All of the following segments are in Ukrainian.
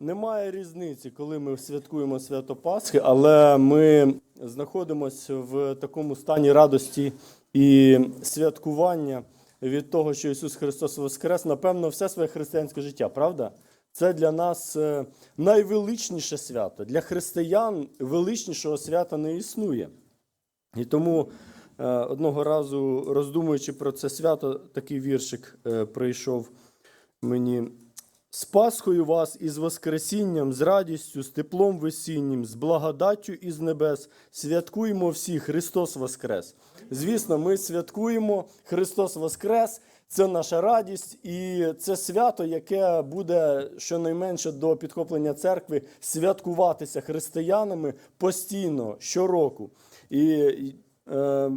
Немає різниці, коли ми святкуємо свято Пасхи, але ми знаходимося в такому стані радості і святкування від того, що Ісус Христос Воскрес, напевно, все своє християнське життя, правда? Це для нас е, найвеличніше свято. Для християн величнішого свята не існує. І тому е, одного разу, роздумуючи про це свято, такий віршик е, прийшов мені. З Пасхою вас і з Воскресінням, з радістю, з теплом весіннім, з благодаттю із небес. Святкуємо всі Христос Воскрес. Звісно, ми святкуємо Христос Воскрес. Це наша радість, і це свято, яке буде щонайменше до підхоплення церкви святкуватися християнами постійно щороку. І е,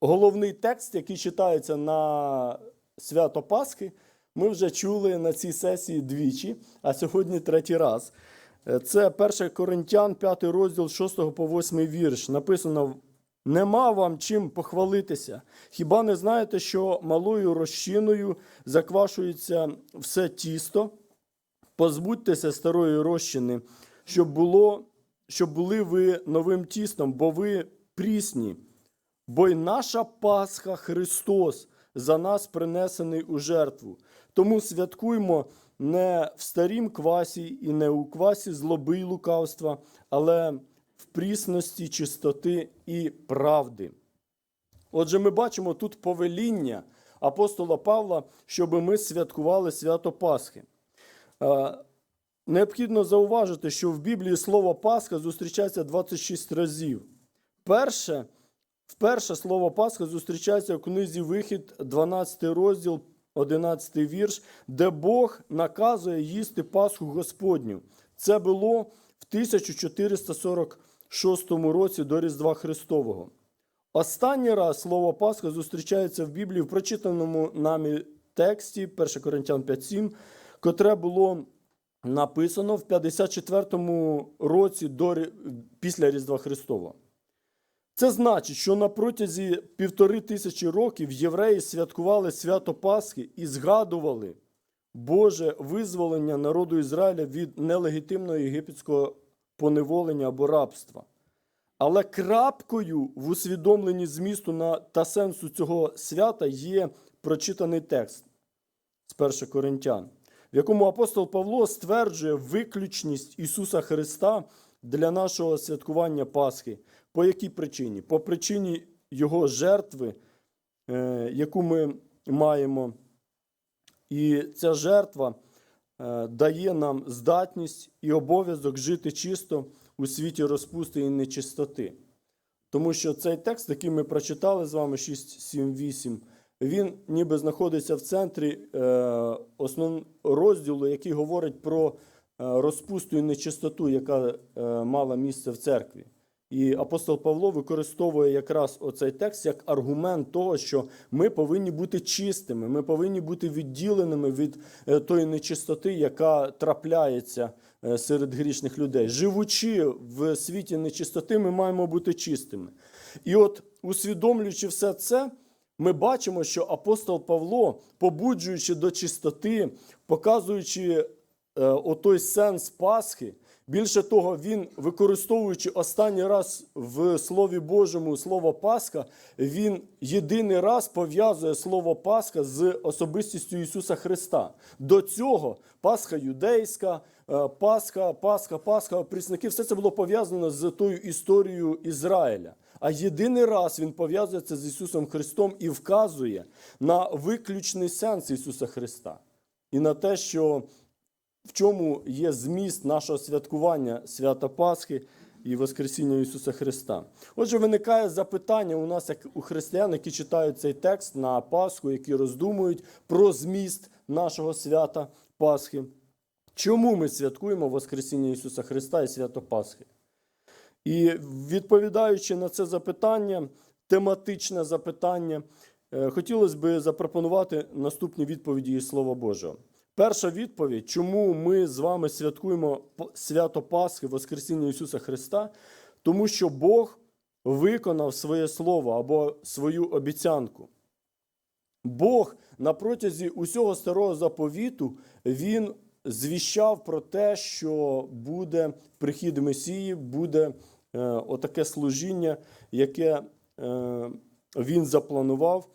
головний текст, який читається на свято Пасхи, ми вже чули на цій сесії двічі, а сьогодні третій раз. Е, Це 1 Коринтян, 5 розділ 6 по 8 вірш. Написано: Нема вам чим похвалитися. Хіба не знаєте, що малою розчиною заквашується все тісто? Позбудьтеся старої розчини, щоб, було, щоб були ви новим тістом, бо ви прісні. Бо й наша Пасха Христос за нас принесений у жертву. Тому святкуймо не в старім квасі і не у квасі злоби й лукавства, але в прісності чистоти і правди. Отже, ми бачимо тут повеління апостола Павла, щоб ми святкували свято Пасхи. Е, Необхідно зауважити, що в Біблії слово Пасха зустрічається 26 разів. Перше, вперше слово Пасха зустрічається в книзі Вихід, 12 розділ, 11 вірш, де Бог наказує їсти Пасху Господню. Це було в 1446 році до Різдва Христового. Останній раз слово Пасха зустрічається в Біблії в прочитаному нами тексті 1 Коринтян 5.7, котре було написано в 54-му році до, після Різдва Христового. Це значить, що на протязі півтори тисячі років євреї святкували свято Пасхи і згадували Боже визволення народу Ізраїля від нелегітимного єгипетського поневолення або рабства. Але крапкою в усвідомленні змісту на та сенсу цього свята є прочитаний текст з 1 Коринтян, в якому апостол Павло стверджує виключність Ісуса Христа для нашого святкування Пасхи. По якій причині? По причині Його жертви, е, яку ми маємо. І ця жертва е, дає нам здатність і обов'язок жити чисто у світі розпусти і нечистоти. Тому що цей текст, який ми прочитали з вами 6, 7, 8, він ніби знаходиться в центрі е, основного розділу, який говорить про розпусту і нечистоту, яка мала місце в церкві. І апостол Павло використовує якраз оцей текст як аргумент того, що ми повинні бути чистими, ми повинні бути відділеними від е, тої нечистоти, яка трапляється е, серед грішних людей. Живучи в світі нечистоти, ми маємо бути чистими. І от, усвідомлюючи все це, ми бачимо, що апостол Павло, побуджуючи до чистоти, показуючи е, отой сенс Пасхи, більше того, він, використовуючи останній раз в Слові Божому слово Пасха, він єдиний раз пов'язує слово Пасха з особистістю Ісуса Христа. До цього Пасха юдейська, е, Пасха, Пасха, Пасха, прісники, все це було пов'язано з тою історією Ізраїля. А єдиний раз він пов'язується з Ісусом Христом і вказує на виключний сенс Ісуса Христа і на те, що в чому є зміст нашого святкування свята Пасхи і Воскресіння Ісуса Христа. Отже, виникає запитання у нас, як у християн, які читають цей текст на Пасху, які роздумують про зміст нашого свята Пасхи. Чому ми святкуємо Воскресіння Ісуса Христа і свято Пасхи? І відповідаючи на це запитання, тематичне запитання, е, хотілося б запропонувати наступні відповіді із Слова Божого. Перша відповідь, чому ми з вами святкуємо свято Пасхи, Воскресіння Ісуса Христа, тому що Бог виконав своє слово або свою обіцянку. Бог на протязі усього старого заповіту Він звіщав про те, що буде прихід Месії, буде е, отаке служіння, яке е, він запланував.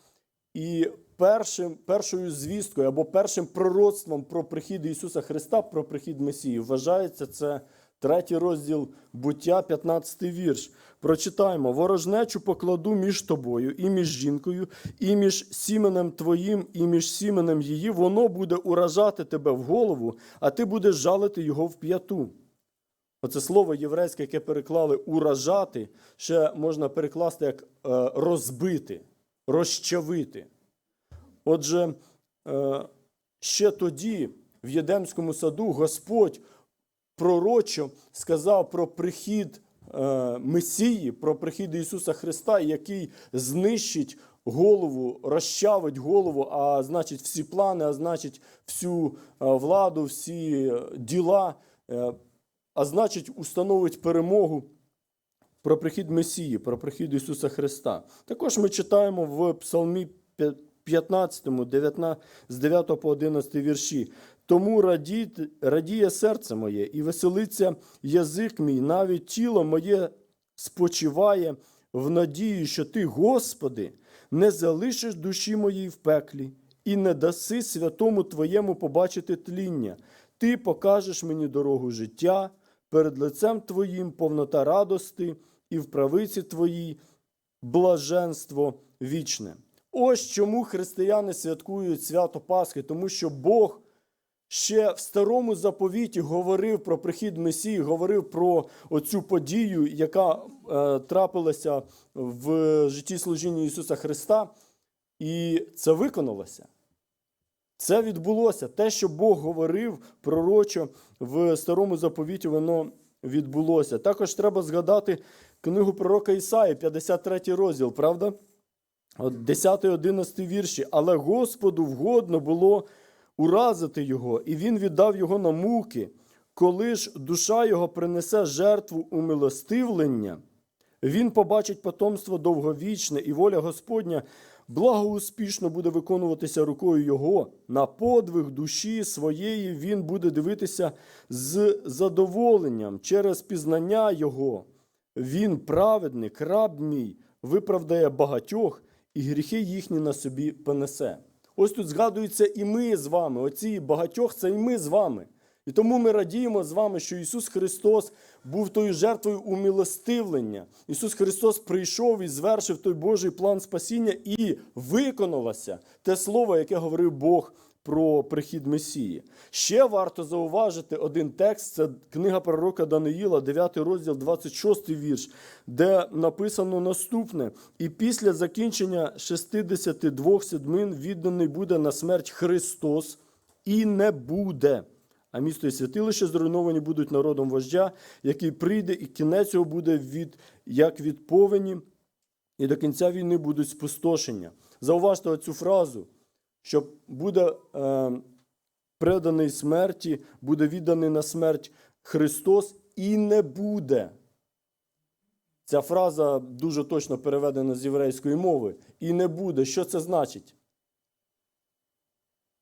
І першим, першою звісткою або першим пророцтвом про прихід Ісуса Христа, про прихід Месії, вважається це третій розділ буття, 15 вірш. Прочитаємо: ворожнечу покладу між тобою і між жінкою, і між сіменем твоїм, і між сіменем її, воно буде уражати тебе в голову, а ти будеш жалити його в п'яту. Оце слово єврейське, яке переклали уражати, ще можна перекласти як е, розбити, розчавити. Отже, е, ще тоді, в Єдемському саду, Господь пророчо сказав про прихід е, Месії, про прихід Ісуса Христа, який знищить голову, розчавить голову, а значить, всі плани, а значить, всю е, владу, всі діла, а значить, установить перемогу про прихід Месії, про прихід Ісуса Христа. Також ми читаємо в Псалмі 15, 19, з 9 по 11 вірші. Тому радіть, радіє серце моє і веселиться язик мій, навіть тіло моє спочиває в надії, що ти, Господи, не залишиш душі моїй в пеклі і не даси святому Твоєму побачити тління. Ти покажеш мені дорогу життя, перед лицем Твоїм повнота радости, і в правиці Твоїй блаженство вічне. Ось чому християни святкують свято Пасхи, тому що Бог ще в старому заповіті говорив про прихід Месії, говорив про оцю подію, яка е, трапилася в житті служіння Ісуса Христа, і це виконалося. Це відбулося. Те, що Бог говорив пророчо в старому заповіті, воно відбулося. Також треба згадати книгу пророка Ісаї, 53 розділ, правда? 10-11 вірші. Але Господу вгодно було уразити його, і він віддав його на муки. Коли ж душа його принесе жертву умилостивлення, він побачить потомство довговічне, і воля Господня благоуспішно буде виконуватися рукою Його. На подвиг душі своєї він буде дивитися з задоволенням через пізнання Його. Він, праведник, раб мій, виправдає багатьох, і гріхи їхні на собі понесе. Ось тут згадується і ми з вами. Оці багатьох це і ми з вами. І тому ми радіємо з вами, що Ісус Христос був тою жертвою умилостивлення. Ісус Христос прийшов і звершив той Божий план спасіння, і виконалося те слово, яке говорив Бог про прихід Месії. Ще варто зауважити один текст: це книга пророка Даниїла, 9 розділ, 26 вірш, де написано наступне: і після закінчення 62 седмин відданий буде на смерть Христос, і не буде. А місто і святилище зруйновані будуть народом вождя, який прийде, і кінець його буде від, як від повені, і до кінця війни будуть спустошення. Зауважте оцю фразу, що буде е, преданий смерті, буде відданий на смерть Христос і не буде. Ця фраза дуже точно переведена з єврейської мови. І не буде. Що це значить?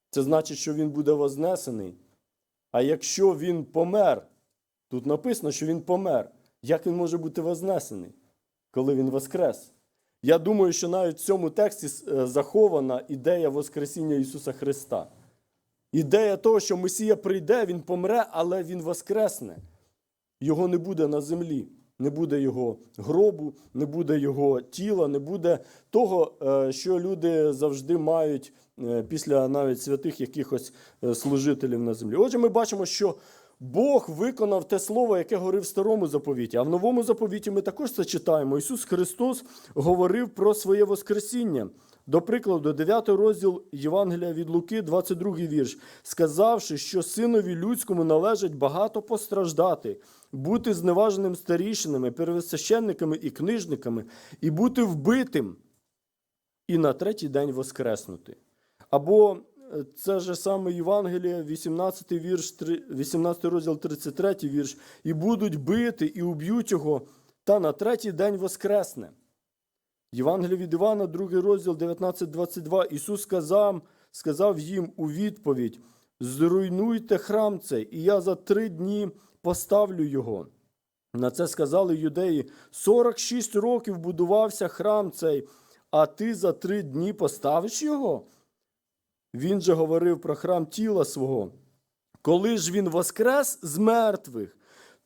Це значить, що він буде вознесений. А якщо він помер, тут написано, що він помер, як він може бути вознесений, коли він воскрес? Я думаю, що навіть в цьому тексті е, захована ідея Воскресіння Ісуса Христа. Ідея того, що Месія прийде, Він помре, але Він воскресне. Його не буде на землі, не буде його гробу, не буде його тіла, не буде того, е, що люди завжди мають е, після навіть святих якихось служителів на землі. Отже, ми бачимо, що Бог виконав те слово, яке говорив в старому заповіті. А в новому заповіті ми також це читаємо. Ісус Христос говорив про своє Воскресіння. До прикладу, 9 розділ Євангелія від Луки, 22 вірш, сказавши, що синові людському належить багато постраждати, бути зневаженим старішинами, первосвященниками і книжниками, і бути вбитим, і на третій день воскреснути. Або це ж саме Євангеліє, 18 вірш, 18 розділ, 33 вірш, і будуть бити, і уб'ють його, та на третій день воскресне. Євангеліє від Івана, 2 розділ 19-22. Ісус сказав, сказав їм у відповідь: зруйнуйте храм цей, і я за три дні поставлю його. На це сказали юдеї: 46 років будувався храм цей, а ти за три дні поставиш його? Він же говорив про храм тіла свого. Коли ж він воскрес з мертвих,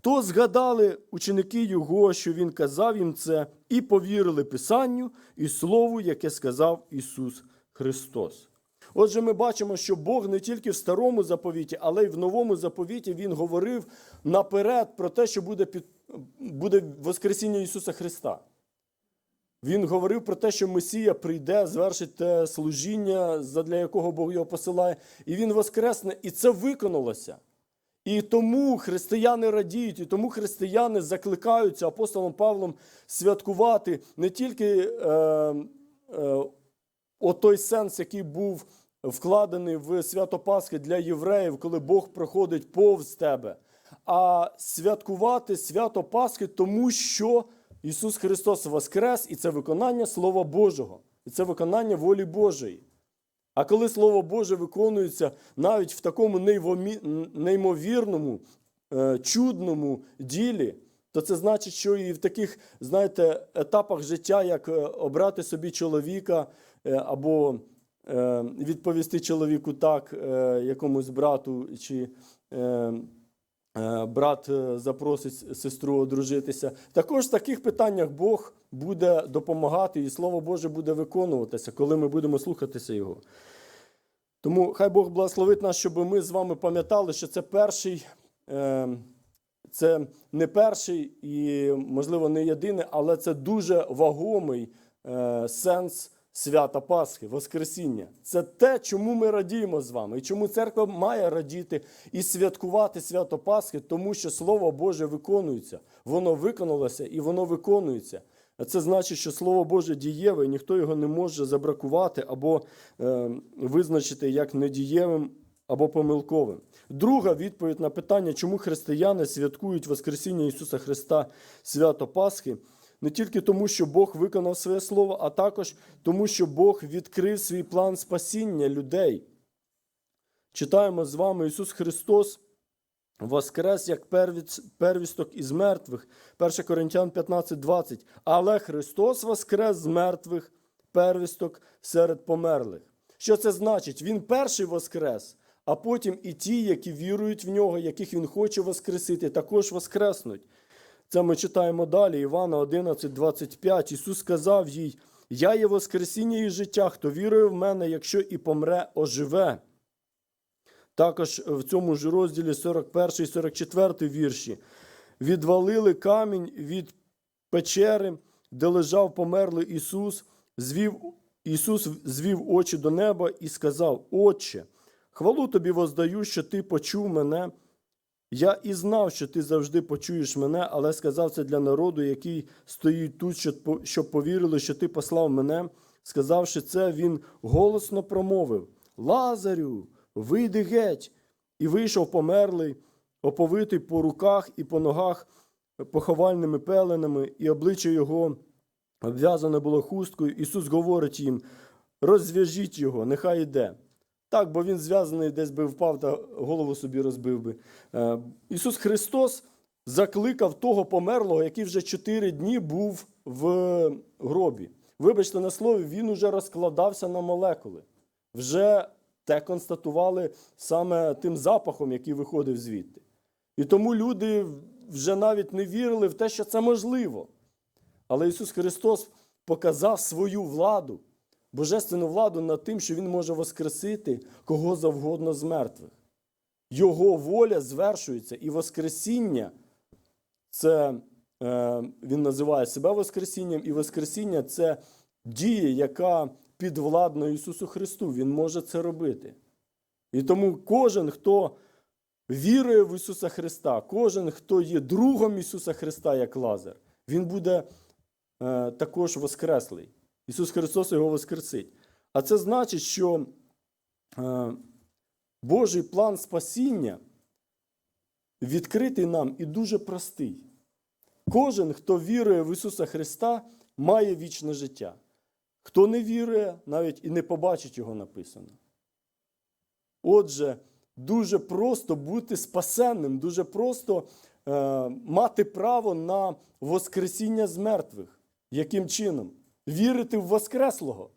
то згадали ученики його, що він казав їм це, і повірили Писанню і Слову, яке сказав Ісус Христос. Отже, ми бачимо, що Бог не тільки в старому заповіті, але й в новому заповіті Він говорив наперед про те, що буде, під, буде Воскресіння Ісуса Христа. Він говорив про те, що Месія прийде, звершить те служіння, задля якого Бог його посилає, і він воскресне, і це виконалося. І тому християни радіють, і тому християни закликаються апостолом Павлом святкувати не тільки е, е, отой сенс, який був вкладений в свято Пасхи для євреїв, коли Бог проходить повз тебе, а святкувати свято Пасхи, тому що Ісус Христос воскрес, і це виконання Слова Божого, і це виконання волі Божої. А коли Слово Боже виконується навіть в такому неймовірному, е, чудному ділі, то це значить, що і в таких, знаєте, етапах життя, як е, обрати собі чоловіка е, або відповісти чоловіку так, якомусь брату, чи брат е, запросить сестру одружитися. Також в таких питаннях Бог буде допомагати, і Слово Боже буде виконуватися, коли ми будемо слухатися Його. Тому хай Бог благословить нас, щоб ми з вами пам'ятали, що це перший, е, це не перший і, можливо, не єдиний, але це дуже вагомий е, сенс свята Пасхи, Воскресіння. Це те, чому ми радіємо з вами, і чому церква має радіти і святкувати свято Пасхи, тому що Слово Боже виконується. Воно виконалося і воно виконується. А це значить, що Слово Боже дієве, і ніхто його не може забракувати або е, визначити як недієвим або помилковим. Друга відповідь на питання, чому християни святкують Воскресіння Ісуса Христа свято Пасхи, не тільки тому, що Бог виконав своє слово, а також тому, що Бог відкрив свій план спасіння людей. Читаємо з вами Ісус Христос воскрес як первісток із мертвих. 1 Коринтян 15:20. Але Христос воскрес з мертвих первісток серед померлих. Що це значить? Він перший воскрес, а потім і ті, які вірують в нього, яких він хоче воскресити, також воскреснуть. Це ми читаємо далі. Івана 11:25. Ісус сказав їй: Я є Воскресіння і життя, хто вірує в мене, якщо і помре, оживе. Також в цьому ж розділі 41 і 44 вірші. Відвалили камінь від печери, де лежав померлий Ісус, звів, Ісус звів очі до неба і сказав: Отче, хвалу тобі воздаю, що ти почув мене. Я і знав, що ти завжди почуєш мене, але сказав це для народу, який стоїть тут, щоб повірили, що ти послав мене. Сказавши це, він голосно промовив: Лазарю, вийди геть. І вийшов померлий, оповитий по руках і по ногах поховальними пеленами, і обличчя його обв'язане було хусткою. Ісус говорить їм: розв'яжіть його, нехай йде. Так, бо він зв'язаний, десь би впав та голову собі розбив би. Е, Ісус Христос закликав того померлого, який вже чотири дні був в гробі. Вибачте на слові, він уже розкладався на молекули. Вже те констатували саме тим запахом, який виходив звідти. І тому люди вже навіть не вірили в те, що це можливо. Але Ісус Христос показав свою владу, божественну владу над тим, що Він може воскресити кого завгодно з мертвих. Його воля звершується, і Воскресіння це е, він називає себе Воскресінням, і Воскресіння це дія, яка підвладна Ісусу Христу. Він може це робити. І тому кожен, хто вірує в Ісуса Христа, кожен, хто є другом Ісуса Христа, як Лазар, він буде е, також воскреслий. Ісус Христос його воскресить. А це значить, що е, Божий план спасіння відкритий нам і дуже простий. Кожен, хто вірує в Ісуса Христа, має вічне життя. Хто не вірує, навіть і не побачить його написано. Отже, дуже просто бути спасенним, дуже просто е, мати право на Воскресіння з мертвих. Яким чином? Вірити в Воскреслого.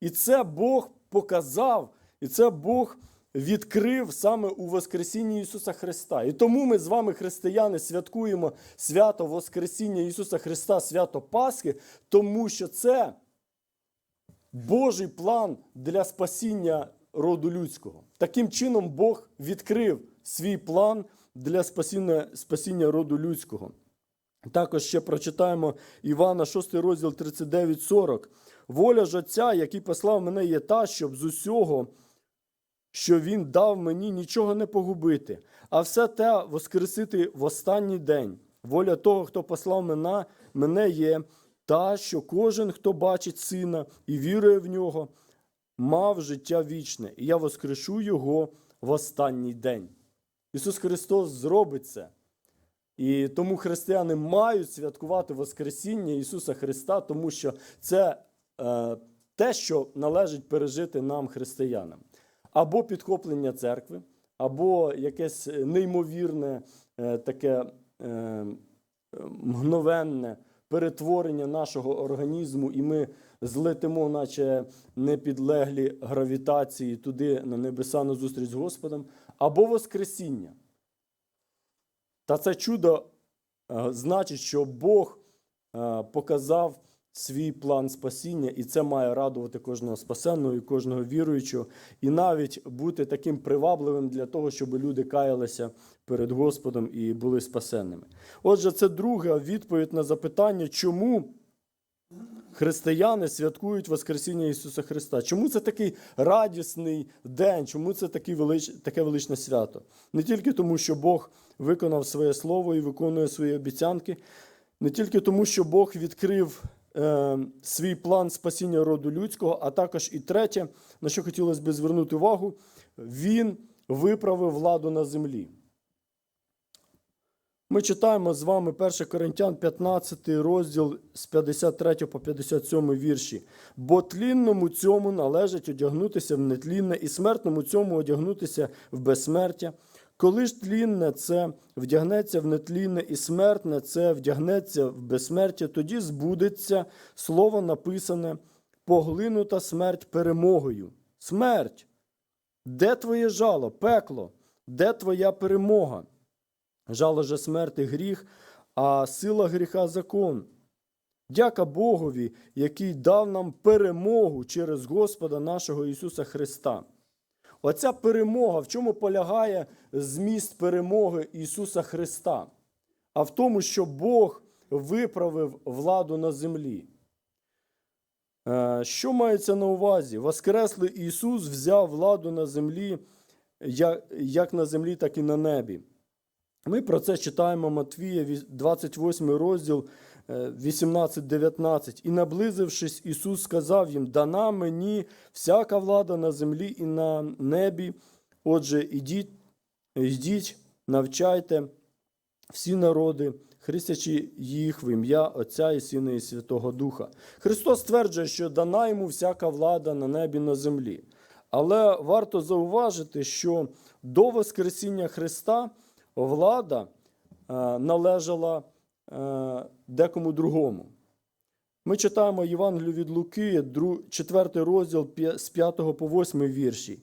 І це Бог показав, і це Бог відкрив саме у Воскресінні Ісуса Христа. І тому ми з вами, християни, святкуємо свято Воскресіння Ісуса Христа, свято Пасхи, тому що це Божий план для спасіння роду людського. Таким чином, Бог відкрив свій план для спасіння, спасіння роду людського. Також ще прочитаємо Івана 6 розділ 39-40. Воля ж Отця, який послав мене, є та, щоб з усього, що Він дав мені, нічого не погубити, а все те воскресити в останній день. Воля того, хто послав мене, мене є та, що кожен, хто бачить сина і вірує в нього, мав життя вічне, і я воскрешу його в останній день. Ісус Христос зробить це. І тому християни мають святкувати Воскресіння Ісуса Христа, тому що це е, те, що належить пережити нам, християнам. Або підхоплення церкви, або якесь неймовірне, е, таке е, мгновенне перетворення нашого організму, і ми злетимо, наче непідлеглі гравітації туди на небеса на зустріч з Господом, або Воскресіння. Та це чудо е, значить, що Бог е, показав свій план спасіння, і це має радувати кожного спасенного і кожного віруючого, і навіть бути таким привабливим для того, щоб люди каялися перед Господом і були спасенними. Отже, це друга відповідь на запитання, чому християни святкують Воскресіння Ісуса Христа. Чому це такий радісний день? Чому це такий велич... таке величне свято? Не тільки тому, що Бог виконав своє слово і виконує свої обіцянки, не тільки тому, що Бог відкрив е, свій план спасіння роду людського, а також і третє, на що хотілося б звернути увагу, Він виправив владу на землі. Ми читаємо з вами 1 Коринтян 15 розділ з 53 по 57 вірші. Бо тлінному цьому належить одягнутися в нетлінне, і смертному цьому одягнутися в безсмертя. Коли ж тлінне це вдягнеться в нетлінне, і смертне це вдягнеться в безсмертя, тоді збудеться слово написане поглинута смерть перемогою. Смерть! Де твоє жало, пекло? Де твоя перемога? Жало же смерти гріх, а сила гріха закон. Дяка Богові, який дав нам перемогу через Господа нашого Ісуса Христа. Оця перемога, в чому полягає зміст перемоги Ісуса Христа? А в тому, що Бог виправив владу на землі. Е, Що мається на увазі? Воскреслий Ісус взяв владу на землі, як на землі, так і на небі. Ми про це читаємо Матвія, 28 розділ, е, 18-19. І наблизившись, Ісус сказав їм: Дана мені всяка влада на землі і на небі. Отже, ідіть, йдіть, навчайте всі народи, хрестячи їх в ім'я Отця і Сина і Святого Духа. Христос стверджує, що дана йому всяка влада на небі і на землі. Але варто зауважити, що до Воскресіння Христа влада е, належала е, декому другому. Ми читаємо Євангелію від Луки, 4 розділ з 5 по 8 вірші.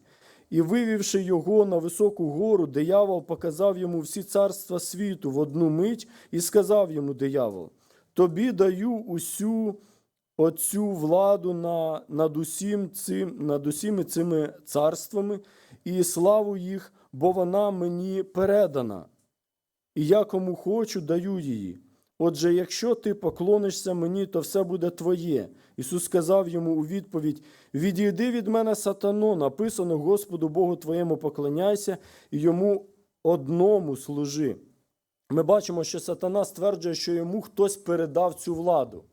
І вивівши його на високу гору, диявол показав йому всі царства світу в одну мить і сказав йому диявол: Тобі даю усю оцю владу на, над, усім цим, над усіми цими царствами і славу їх, бо вона мені передана. І я кому хочу, даю її. Отже, якщо ти поклонишся мені, то все буде твоє. Ісус сказав йому у відповідь: Відійди від мене, сатано, написано Господу Богу твоєму поклоняйся і йому одному служи. Ми бачимо, що сатана стверджує, що йому хтось передав цю владу.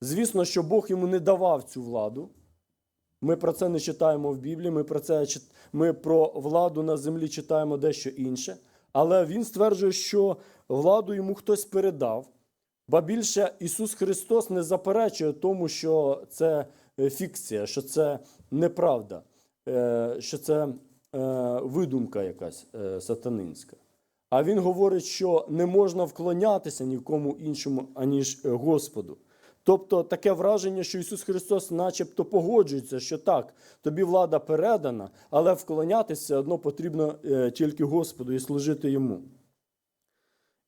Звісно, що Бог йому не давав цю владу. Ми про це не читаємо в Біблії, ми про це ми про владу на землі читаємо дещо інше. Але він стверджує, що владу йому хтось передав. Ба більше Ісус Христос не заперечує тому, що це е, фікція, що це неправда, е, що це видумка якась е, сатанинська. А він говорить, що не можна вклонятися нікому іншому, аніж е, Господу. Тобто таке враження, що Ісус Христос начебто погоджується, що так, тобі влада передана, але вклонятися одно потрібно е, тільки Господу і служити Йому.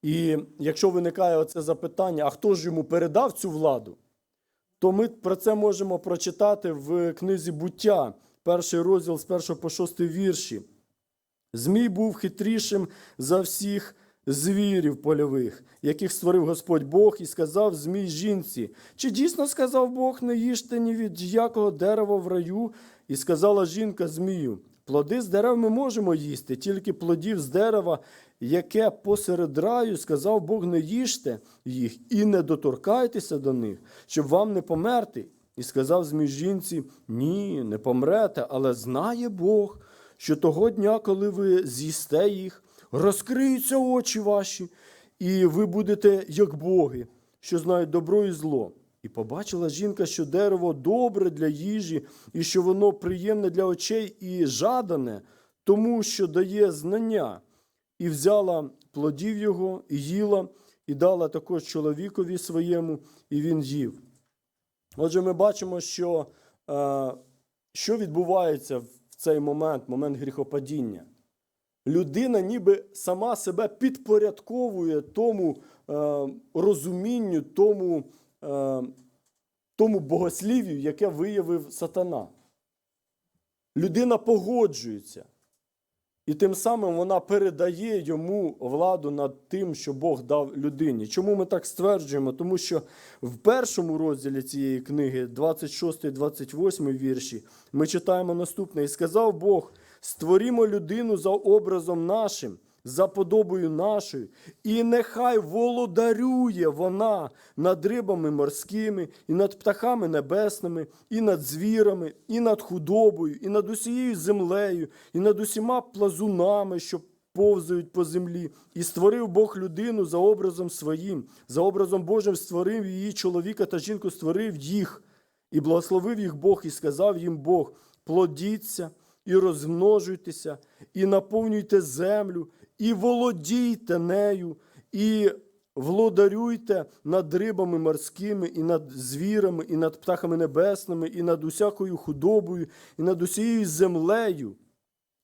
І якщо виникає оце запитання, а хто ж йому передав цю владу, то ми про це можемо прочитати в книзі буття, перший розділ з 1 по 6 вірші. Змій був хитрішим за всіх звірів польових, яких створив Господь Бог, і сказав Змій жінці: Чи дійсно сказав Бог, не їжте ні від якого дерева в раю? І сказала жінка Змію: Плоди з дерев ми можемо їсти, тільки плодів з дерева, яке посеред раю, сказав Бог, не їжте їх і не доторкайтеся до них, щоб вам не померти. І сказав Змій жінці: Ні, не помрете, але знає Бог, що того дня, коли ви з'їсте їх, розкриються очі ваші, і ви будете як боги, що знають добро і зло. І побачила жінка, що дерево добре для їжі, і що воно приємне для очей і жадане, тому що дає знання, і взяла плодів його, і їла, і дала також чоловікові своєму, і він їв. Отже, ми бачимо, що, е, що відбувається в цей момент, момент гріхопадіння. Людина ніби сама себе підпорядковує тому е, розумінню, тому, е, тому богослів'ю, яке виявив сатана. Людина погоджується. І тим самим вона передає йому владу над тим, що Бог дав людині. Чому ми так стверджуємо? Тому що в першому розділі цієї книги, 26-28 вірші, ми читаємо наступне: І сказав Бог: створімо людину за образом нашим, за подобою нашою, і нехай володарює вона над рибами морськими, і над птахами небесними, і над звірами, і над худобою, і над усією землею, і над усіма плазунами, що повзають по землі. І створив Бог людину за образом своїм, за образом Божим створив її чоловіка та жінку, створив їх, і благословив їх Бог, і сказав їм Бог: плодіться і розмножуйтеся, і наповнюйте землю, і володійте нею, і владарюйте над рибами морськими, і над звірами, і над птахами небесними, і над усякою худобою, і над усією землею,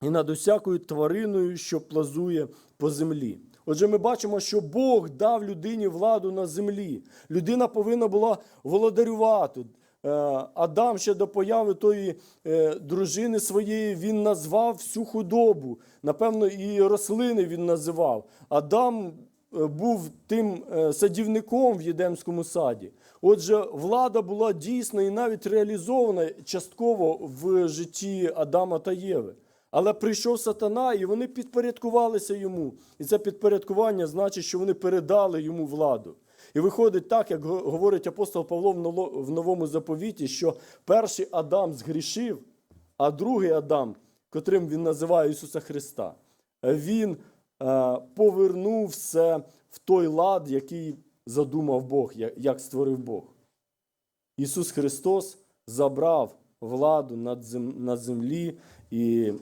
і над усякою твариною, що плазує по землі. Отже, ми бачимо, що Бог дав людині владу на землі. Людина повинна була володарювати. Е, Адам ще до появи тої е, дружини своєї він назвав всю худобу. Напевно, і рослини він називав. Адам е, був тим садівником в Єдемському саді. Отже, влада була дійсна і навіть реалізована частково в житті Адама та Єви. Але прийшов сатана, і вони підпорядкувалися йому. І це підпорядкування значить, що вони передали йому владу. І виходить так, як говорить апостол Павло в новому заповіті, що перший Адам згрішив, а другий Адам, котрим він називає Ісуса Христа, він е, повернув все в той лад, який задумав Бог, як створив Бог. Ісус Христос забрав владу над землі, і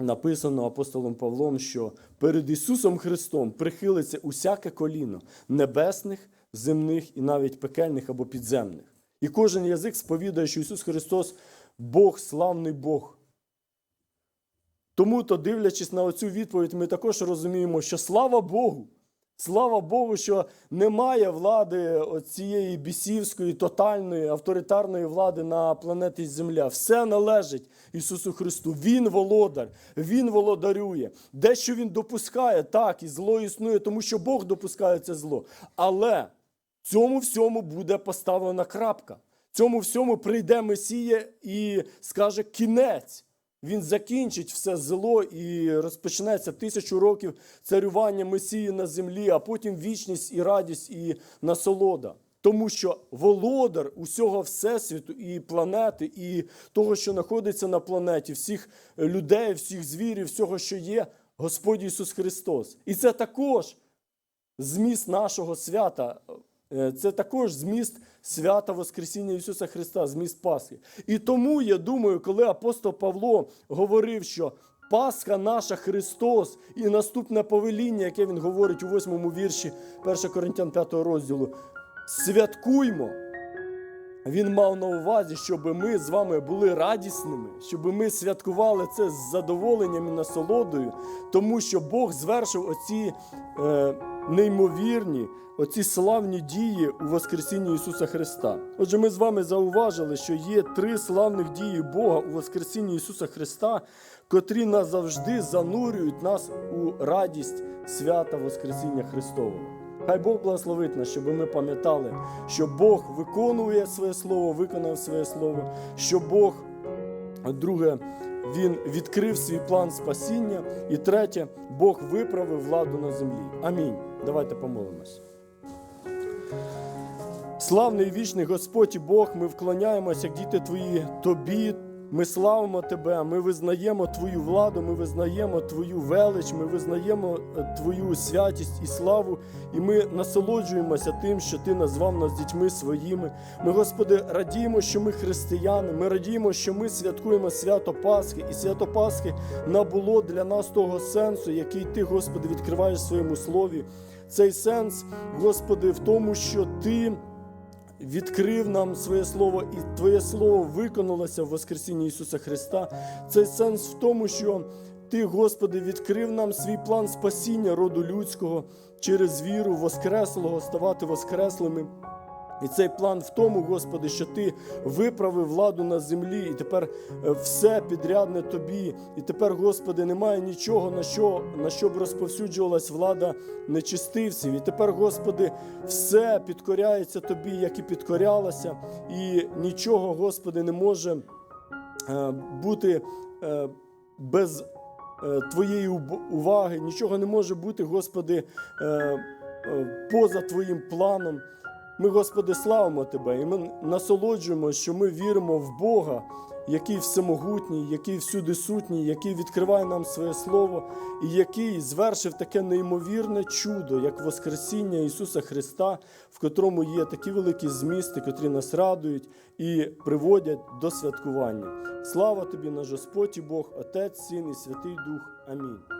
написано апостолом Павлом, що перед Ісусом Христом прихилиться усяке коліно небесних, земних і навіть пекельних або підземних. І кожен язик сповідає, що Ісус Христос Бог, славний Бог. Тому, то, дивлячись на оцю відповідь, ми також розуміємо, що слава Богу, слава Богу, що немає влади цієї бісівської, тотальної, авторитарної влади на планеті Земля. Все належить Ісусу Христу. Він володар, Він володарює. Дещо Він допускає, так, і зло існує, тому що Бог допускає це зло. Але цьому всьому буде поставлена крапка. Цьому всьому прийде Месія і скаже кінець. Він закінчить все зло і розпочнеться тисячу років царювання Месії на землі, а потім вічність і радість і насолода. Тому що володар усього всесвіту і планети, і того, що знаходиться на планеті, всіх людей, всіх звірів, всього, що є, Господь Ісус Христос. І це також зміст нашого свята. Е, Це також зміст свята Воскресіння Ісуса Христа, зміст Пасхи. І тому я думаю, коли апостол Павло говорив, що Пасха наша Христос і наступне повеління, яке він говорить у восьмому вірші 1 Коринтян 5 розділу. Святкуймо. Він мав на увазі, щоб ми з вами були радісними, щоб ми святкували це з задоволенням і насолодою, тому що Бог звершив оці е, неймовірні, оці славні дії у Воскресінні Ісуса Христа. Отже, ми з вами зауважили, що є три славних дії Бога у Воскресінні Ісуса Христа, котрі назавжди занурюють нас у радість свята Воскресіння Христового. Хай Бог благословить нас, щоб ми пам'ятали, що Бог виконує своє слово, виконав своє слово, що Бог, друге, Він відкрив свій план спасіння. І третє, Бог виправив владу на землі. Амінь. Давайте помолимось. Славний вічний Господь і Бог, ми вклоняємося, як діти Твої, Тобі. Ми славимо Тебе, ми визнаємо Твою владу, ми визнаємо Твою велич, ми визнаємо е, Твою святість і славу, і ми насолоджуємося тим, що Ти назвав нас дітьми своїми. Ми, Господи, радіємо, що ми християни. Ми радіємо, що ми святкуємо свято Пасхи, і свято Пасхи набуло для нас того сенсу, який Ти, Господи, відкриваєш в своєму слові. Цей сенс, Господи, в тому, що Ти відкрив нам своє слово, і Твоє слово виконалося в Воскресінні Ісуса Христа. Цей сенс в тому, що Ти, Господи, відкрив нам свій план спасіння роду людського через віру Воскреслого, ставати Воскреслими. І цей план в тому, Господи, що Ти виправив владу на землі, і тепер е, все підрядне Тобі. І тепер, Господи, немає нічого, на що, на що б розповсюджувалась влада нечистивців. І тепер, Господи, все підкоряється Тобі, як і підкорялося, і нічого, Господи, не може е, бути е, без Твоєї уваги, нічого не може бути, Господи, поза Твоїм планом. Ми, Господи, славимо Тебе, і ми насолоджуємося, що ми віримо в Бога, який всемогутній, який всюди сутній, який відкриває нам своє Слово, і який звершив таке неймовірне чудо, як Воскресіння Ісуса Христа, в котрому є такі великі змісти, котрі нас радують і приводять до святкування. Слава тобі, наш Господь і Бог, Отець, Син і Святий Дух. Амінь.